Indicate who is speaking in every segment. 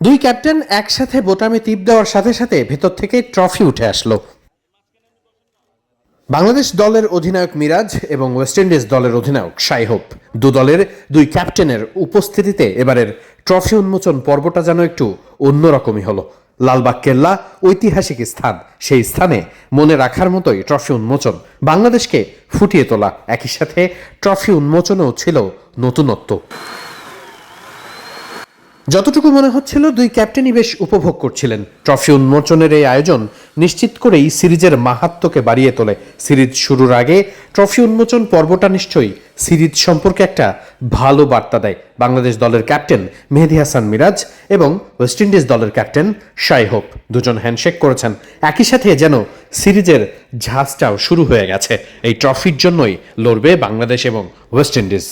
Speaker 1: দুই ক্যাপ্টেন একসাথে বোতামে টিপ দেওয়ার সাথে সাথে ভেতর থেকে ট্রফি উঠে আসলো। বাংলাদেশ দলের অধিনায়ক মিরাজ এবং ওয়েস্ট ইন্ডিজ দলের অধিনায়ক সাইহোপ। দু দলের দুই ক্যাপ্টেনের উপস্থিতিতে এবারের ট্রফি উন্মোচন পর্বটা যেন একটু অন্যরকমই হলো। লালবাগ কেল্লা ঐতিহাসিক স্থান, সেই স্থানে মনে রাখার মতোই ট্রফি উন্মোচন বাংলাদেশকে ফুটিয়ে তোলা। একই সাথে ট্রফি উন্মোচনও ছিল নতুনত্ব। যতটুকু মনে হচ্ছিল, দুই ক্যাপ্টেনই বেশ উপভোগ করছিলেন। ট্রফি উন্মোচনের এই আয়োজন নিশ্চিত করেই সিরিজের মাহাত্ম্যকে বাড়িয়ে তোলে। সিরিজ শুরুর আগে ট্রফি উন্মোচন পর্বটা নিশ্চয়ই সিরিজ সম্পর্কে একটা ভালো বার্তা দেয়। বাংলাদেশ দলের ক্যাপ্টেন মেহেদি হাসান মিরাজ এবং ওয়েস্ট ইন্ডিজ দলের ক্যাপ্টেন শাই হোপ দুজন হ্যান্ডশেক করেছেন। একই সাথে যেন সিরিজের ঝাঁজটাও শুরু হয়ে গেছে। এই ট্রফির জন্যই লড়বে বাংলাদেশ এবং ওয়েস্ট ইন্ডিজ।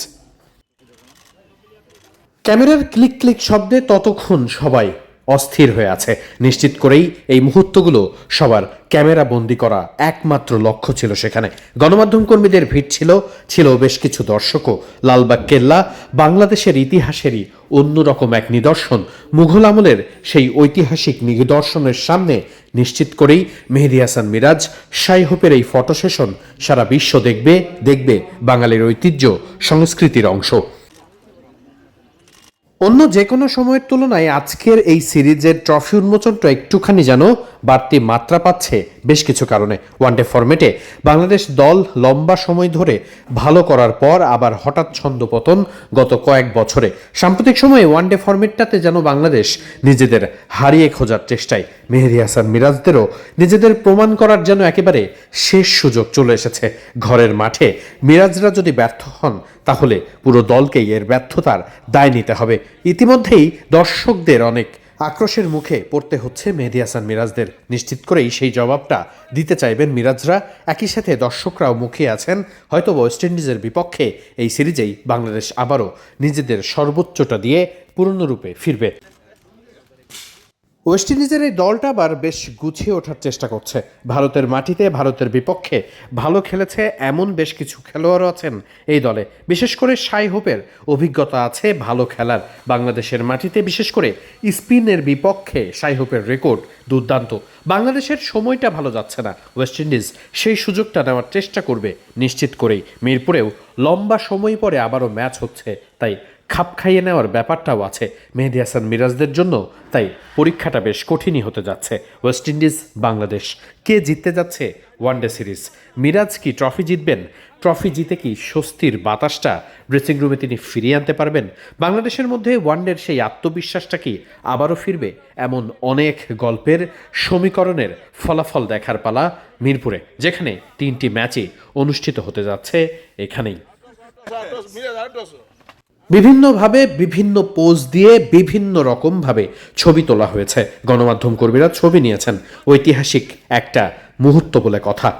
Speaker 1: ক্যামেরার ক্লিক ক্লিক শব্দে ততক্ষণ সবাই অস্থির হয়ে আছে। নিশ্চিত করেই এই মুহূর্তগুলো সবার ক্যামেরা বন্দি করা একমাত্র লক্ষ্য ছিল সেখানে। গণমাধ্যম কর্মীদের ভিড় ছিল ছিল বেশ কিছু দর্শকও। লালবাগ কেল্লা বাংলাদেশের ইতিহাসেরই অন্যরকম এক নিদর্শন। মুঘল আমলের সেই ঐতিহাসিক নিদর্শনের সামনে নিশ্চিত করেই মেহেদি হাসান মিরাজ সাইহোপের এই ফটো সেশন সারা বিশ্ব দেখবে দেখবে বাঙালির ঐতিহ্য, সংস্কৃতির অংশ। অন্য যে কোনো সময়ের তুলনায় আজকের এই সিরিজের ট্রফি উন্মোচনটা একটুখানি যেন বাড়তি মাত্রা পাচ্ছে বেশ কিছু কারণে। ওয়ানডে ফরম্যাটে বাংলাদেশ দল লম্বা সময় ধরে ভালো করার পর আবার হঠাৎ ছন্দপতন গত কয়েক বছরে। সাম্প্রতিক সময়ে ওয়ানডে ফরম্যাটটাতে যেন বাংলাদেশ নিজেদের হারিয়ে খোঁজার চেষ্টায়। মেহেদি হাসান মিরাজদেরও নিজেদের প্রমাণ করার যেন একেবারে শেষ সুযোগ চলে এসেছে ঘরের মাঠে। মিরাজরা যদি ব্যর্থ হন, তাহলে পুরো দলকেই এর ব্যর্থতার দায় নিতে হবে। ইতিমধ্যেই দর্শকদের অনেক আক্রোশের মুখে পড়তে হচ্ছে মেহেদি হাসান মিরাজদের। নিশ্চিত করেই সেই জবাবটা দিতে চাইবেন মিরাজরা। একই সাথে দর্শকরাও মুখে আছেন। হয়তো ওয়েস্ট ইন্ডিজের বিপক্ষে এই সিরিজেই বাংলাদেশ আবারও নিজেদের সর্বোচ্চটা দিয়ে পূর্ণরূপে ফিরবে। ওয়েস্ট ইন্ডিজের এই দলটা আবার বেশ গুছিয়ে ওঠার চেষ্টা করছে। ভারতের মাটিতে, ভারতের বিপক্ষে ভালো খেলেছে এমন বেশ কিছু খেলোয়াড়ও আছেন এই দলে। বিশেষ করে সাই হোপের অভিজ্ঞতা আছে ভালো খেলার। বাংলাদেশের মাটিতে বিশেষ করে স্পিনের বিপক্ষে সাই হোপের রেকর্ড দুর্দান্ত। বাংলাদেশের সময়টা ভালো যাচ্ছে না। ওয়েস্ট ইন্ডিজ সেই সুযোগটা নেওয়ার চেষ্টা করবে নিশ্চিত করেই। মিরপুরেও লম্বা সময় পরে আবারও ম্যাচ হচ্ছে, তাই খাপ খাইয়ে নেওয়ার ব্যাপারটাও আছে। মেহেদি হাসান মিরাজদের জন্য, তাই পরীক্ষাটা বেশ কঠিনই হতে যাচ্ছে। ওয়েস্ট ইন্ডিজ, বাংলাদেশ, কে জিততে যাচ্ছে ওয়ানডে সিরিজ? মিরাজ কি ট্রফি জিতবেন? ট্রফি জিতে কি স্বস্তির বাতাসটা ড্রেসিং রুমে তিনি ফিরিয়ে আনতে পারবেন? বাংলাদেশের মধ্যে ওয়ানডের সেই আত্মবিশ্বাসটা কি আবারও ফিরবে? এমন অনেক গল্পের সমীকরণের ফলাফল দেখার পালা মিরপুরে, যেখানে তিনটি ম্যাচই অনুষ্ঠিত হতে যাচ্ছে এখানেই। বিভিন্নভাবে বিভিন্ন পোজ দিয়ে বিভিন্ন রকমভাবে ছবি তোলা হয়েছে। গণমাধ্যম কর্মীরা ছবি নিয়েছেন। ঐতিহাসিক একটা মুহূর্ত বলে কথা।